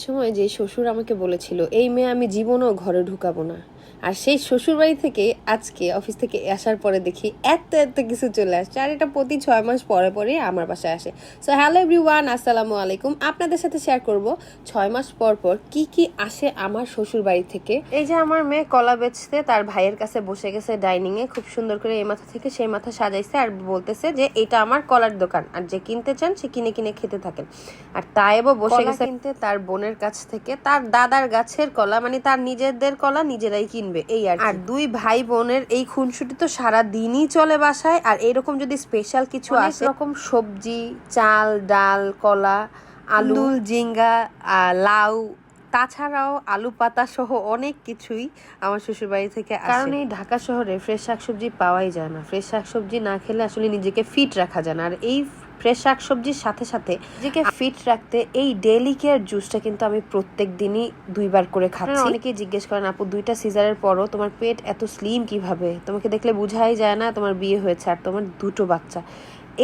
সময় যে শ্বশুর আমাকে বলেছিল এই মেয়ে আমি জীবনও ঘরে ঢুকাবো না। আর সেই শ্বশুর বাড়ি থেকে আজকে অফিস থেকে আসার পরে দেখি এত এত কিছু চলে আসছে। আর এটা প্রতি ছয় মাস পরে পরে আমার বাসায় আসে। সো হ্যালো এভরিওয়ান আসসালামু আলাইকুম। আপনাদের সাথে শেয়ার করব ছয় মাস পর পর কি কি আসে আমার শ্বশুর বাড়ি থেকে। এই যে আমার মেয়ে কলা বেচতে তার ভাইয়ের কাছে বসে গেছে ডাইনিং এ। খুব সুন্দর করে এই মাথা থেকে সেই মাথা সাজাইছে আর বলতেছে যে এটা আমার কলার দোকান। আর যে কিনতে চান সে কিনে কিনে খেতে থাকেন। আর তাইবও বসে গেছে কিনতে তার বোনের কাছ থেকে। তার দাদার গাছের কলা মানে তার নিজেদের কলা নিজেরাই কিনবে এই আর আর দুই ভাই বোনের এই খুনসুটি তো সারা দিনই চলে বাসায় আর এরকম যদি স্পেশাল কিছু আসে? রকম সবজি চাল ডাল কলা আলু জিঙ্গা লাউ তাছাড়াও আলু পাতা সহ অনেক কিছুই আমার শ্বশুরবাড়ি থেকে আসে। কারণ এই ঢাকা শহরে ফ্রেশ শাকসবজি পাওয়াই যায় না। ফ্রেশ শাকসবজি না খেলে আসলে নিজেকে ফিট রাখা যায় না। আর এই ফ্রেশ শাকসবজির সাথে সাথে নিজেকে ফিট রাখতে এই ডেলি কেয়ার জুসটা কিন্তু আমি প্রত্যেক দিনই দুইবার করে খাচ্ছি। অনেকেই জিজ্ঞেস করেন আপু দুইটা সিজারের পরও তোমার পেট এত স্লিম কীভাবে? তোমাকে দেখলে বোঝাই যায় না তোমার বিয়ে হয়েছে আর তোমার দুটো বাচ্চা।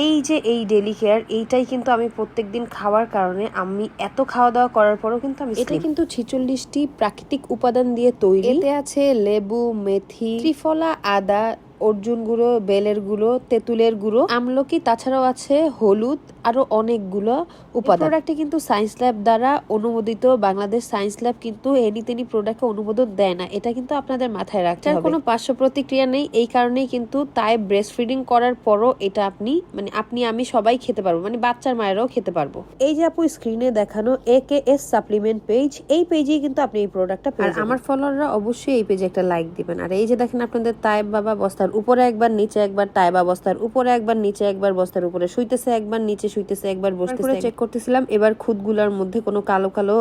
এই যে এই ডেলি কেয়ার এইটাই কিন্তু আমি প্রত্যেক দিন খাওয়ার কারণে আমি এত খাওয়া দাওয়া করার পরও কিন্তু আমি এটা কিন্তু ছিচল্লিশটি প্রাকৃতিক উপাদান দিয়ে তৈরি। এতে আছে লেবু মেথি ত্রিফলা আদা অর্জুন গুঁড়ো বেলের গুঁড়ো তেঁতুলের গুঁড়ো। আমলকি তাছাড়াও আছে হলুদ আরও অনেকগুলো উপাদান। প্রোডাক্টে কিন্তু সায়েন্স ল্যাব দ্বারা অনুমোদিত বাংলাদেশ সায়েন্স ল্যাব কিন্তু এনি তেনি প্রোডাক্টকে অনুমোদন দেয় না। এটা কিন্তু আপনাদের মাথায় রাখতে হবে। কোনো পার্শ্ব প্রতিক্রিয়া নেই। এই কারণেই কিন্তু তাই ব্রেস্ট ফিডিং করার পরও এটা আপনি মানে আপনি আমি সবাই খেতে পারব মানে বাচ্চার মায়েরাও খেতে পারব। এই যে আপু স্ক্রিনে দেখানো A K S supplement page এই পেজেই কিন্তু আপনি এই প্রোডাক্টটা আর আমার ফলোয়াররা অবশ্যই এই পেজে একটা লাইক দিবেন। আর এই যে দেখেন আপনাদের তাইব বাবা বস্তার উপরে একবার নিচে একবার তাইবা বস্তার উপরে একবার নিচে একবার বস্তার উপরে শুইতেছে একবার নিচে শুইতেছে একবার বসতেছে চেক করতেছিলাম এবার খুদগুলোর মধ্যে কোনো কালো কালো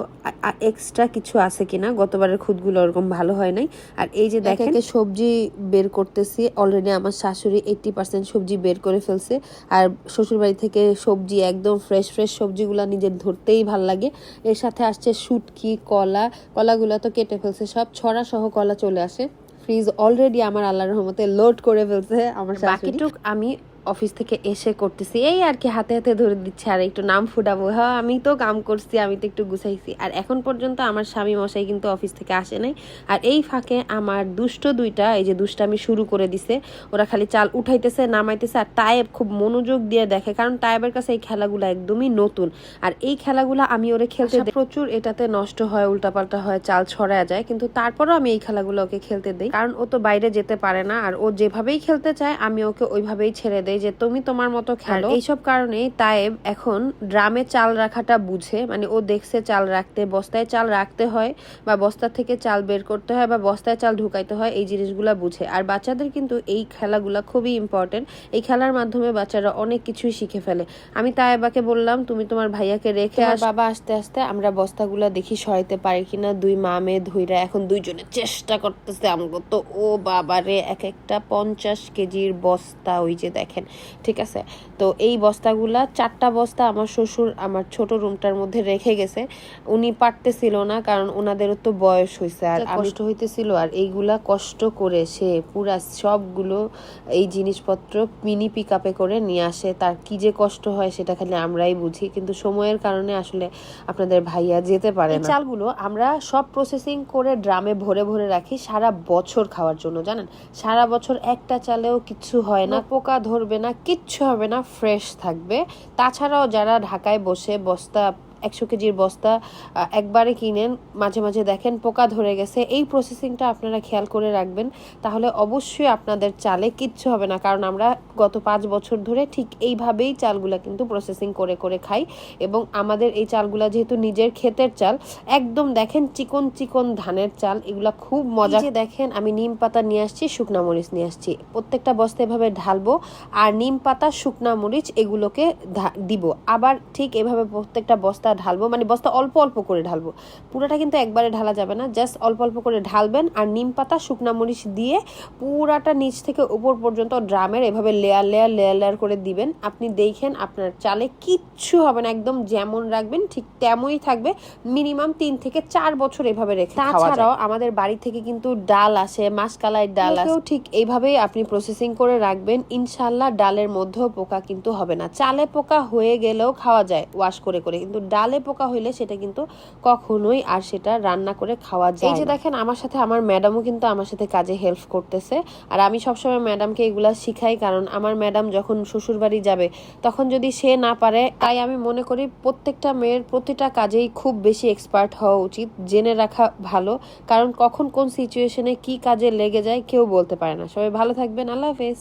এক্সট্রা কিছু আছে কিনা গতবারের খুদগুলো ওরকম ভালো হয় নাই। আর এই যে দেখেন সবজি বের করতেছি অলরেডি আমার শাশুড়ি এইটটি পার্সেন্ট সবজি বের করে ফেলছে আর শ্বশুরবাড়ি থেকে সবজি একদম ফ্রেশ ফ্রেশ সবজিগুলো নিজের ধরতেই ভালো লাগে। এর সাথে আসছে শুটকি কলা কলাগুলো তো কেটে ফেলছে সব ছড়া সহ কলা চলে আসে। ফ্রিজ অলরেডি আমার আল্লাহর রহমতে লোড করে ফেলছে আমার বাকিটুক আমি অফিস থেকে এসে করতেছি। এই আর কি হাতে হাতে ধরে দিচ্ছে আর একটু নাম ফুটাবো। হ্যাঁ আমি তো কাম করছি আমি তো একটু গুছাইছি। আর এখন পর্যন্ত আমার স্বামী মশাই কিন্তু অফিস থেকে আসে নাই। আর এই ফাঁকে আমার দুষ্ট দুইটা এই যে দুষ্টামি শুরু করে দিছে ওরা খালি চাল উঠাইতেছে নামাইতেছে আর টায়েব খুব মনোযোগ দিয়ে দেখে। কারণ টায়েবের কাছে এই খেলাগুলো একদমই নতুন। আর এই খেলাগুলো আমি ওরে খেলতে দেই। প্রচুর এটাতে নষ্ট হয় উল্টাপাল্টা হয় চাল ছড়া যায়। কিন্তু তারপরও আমি এই খেলাগুলো ওকে খেলতে দিই। কারণ ও তো বাইরে যেতে পারে না আর ও যেভাবেই খেলতে চায় আমি ওকে ওইভাবেই ছেড়ে দেই। যে তুমি তোমার মতো খেলো। এইসব কারণেই তায়েব এখন ড্রামে চাল রাখাটা বুঝে। মানে ও দেখছে চাল রাখতে বস্তায় চাল রাখতে হয় বা বস্তা থেকে চাল বের করতে হয় বা বস্তায় চাল ঢুকাইতে হয় এই জিনিসগুলো বুঝে। আর বাচ্চাদের কিন্তু এই খেলাগুলো খুবই ইম্পর্টেন্ট এই খেলার মাধ্যমে বাচ্চারা অনেক কিছুই শিখে ফেলে। আমি তায়েবাকে বললাম তুমি তোমার ভাইয়াকে রেখে আর বাবা আস্তে আস্তে আমরা বস্তাগুলা দেখি সরাইতে পারি কিনা। দুই মা মেয়ে ধুইরা এখন দুইজনে চেষ্টা করতেছে আমগো। তো ও বাবারে এক একটা পঞ্চাশ কেজির বস্তা ওই যে দেখেন ঠিক আছে? তো এই বস্তাগুলা চারটা বস্তা আমার শ্বশুর আমার ছোট রুমটার মধ্যে রেখে গেছে। উনি পারতেছিল না কারণ ওনাদেরও তো বয়স হয়েছে আর কষ্ট হইতেছিল আর এইগুলা কষ্ট করে সে পুরা সবগুলো এই জিনিসপত্র মিনি পিক আপে করে নিয়ে আসে। তার কি যে কষ্ট হয় সেটা খালি আমরাই বুঝি। কিন্তু সময়ের কারণে আসলে আপনাদের ভাইয়া যেতে পারে না। চালগুলো আমরা সব প্রসেসিং করে ড্রামে ভরে ভরে রাখি সারা বছর খাওয়ার জন্য জানেন? সারা বছর একটা চালেও কিছু হয় না পোকা ধরবে না কিচ্ছু হবে না ফ্রেশ থাকবে। তাছাড়াও যারা ঢাকায় বসে বস্তা একশো কেজির বস্তা একবারে কিনেন। মাঝে মাঝে দেখেন পোকা ধরে গেছে। এই প্রসেসিংটা আপনারা খেয়াল করে রাখবেন। তাহলে অবশ্যই আপনাদের চালে কিচ্ছু হবে না। কারণ আমরা গত পাঁচ বছর ধরে ঠিক এইভাবেই চালগুলা কিন্তু প্রসেসিং করে করে খাই। এবং আমাদের এই চালগুলা যেহেতু নিজের ক্ষেতের চাল, একদম দেখেন চিকন চিকন ধানের চাল, এগুলা খুব মজা। দেখেন, আমি নিম পাতা নিয়ে আসছি, শুকনা মরিচ নিয়ে আসছি। প্রত্যেকটা বস্তা এভাবে ঢালবো আর নিম পাতা, শুকনা মরিচ এগুলোকে দিব। আবার ঠিক এভাবে প্রত্যেকটা বস্তা ঢালবো মানে বস্তা অল্প অল্প করে ঢালবো। পুরোটা কিন্তু একবারে ঢালা যাবে না জাস্ট অল্প অল্প করে ঢালবেন আর নিম পাতা শুকনা মরিচ দিয়ে পুরাটা নিচ থেকে উপর পর্যন্ত ড্রামের এভাবে লেয়ার লেয়ার লেয়ার লেয়ার করে দিবেন। আপনি দেখেন আপনার চালে কিচ্ছু হবে না একদম যেমন রাখবেন ঠিক তেমনই থাকবে। মিনিমাম তিন থেকে চার বছর এভাবে রেখে তাছাড়াও আমাদের বাড়ি থেকে কিন্তু ডাল আসে মাসকালাই ডাল আসে। ঠিক এইভাবেই আপনি প্রসেসিং করে রাখবেন। ইনশাল্লাহ ডালের মধ্যেও পোকা কিন্তু হবে না। চালে পোকা হয়ে গেলেও খাওয়া যায় ওয়াশ করে করে। কিন্তু ডালে পোকা হইলে সেটা কিন্তু কখনোই আর সেটা রান্না করে খাওয়া যায় এই যে দেখেন আমার সাথে আমার ম্যাডামও কিন্তু আমার সাথে কাজে হেল্প করতেছে। আর আমি সবসময় ম্যাডামকে এগুলা শিখাই কারণ আমার ম্যাডাম যখন শ্বশুর বাড়ি যাবে তখন যদি সে না পারে তাই আমি মনে করি প্রত্যেকটা মেয়ের প্রতিটা কাজেই খুব বেশি এক্সপার্ট হওয়া উচিত জেনে রাখা ভালো। কারণ কখন কোন সিচুয়েশনে কি কাজে লেগে যায় কেউ বলতে পারে না। সবাই ভালো থাকবেন আল্লাহ হাফেজ।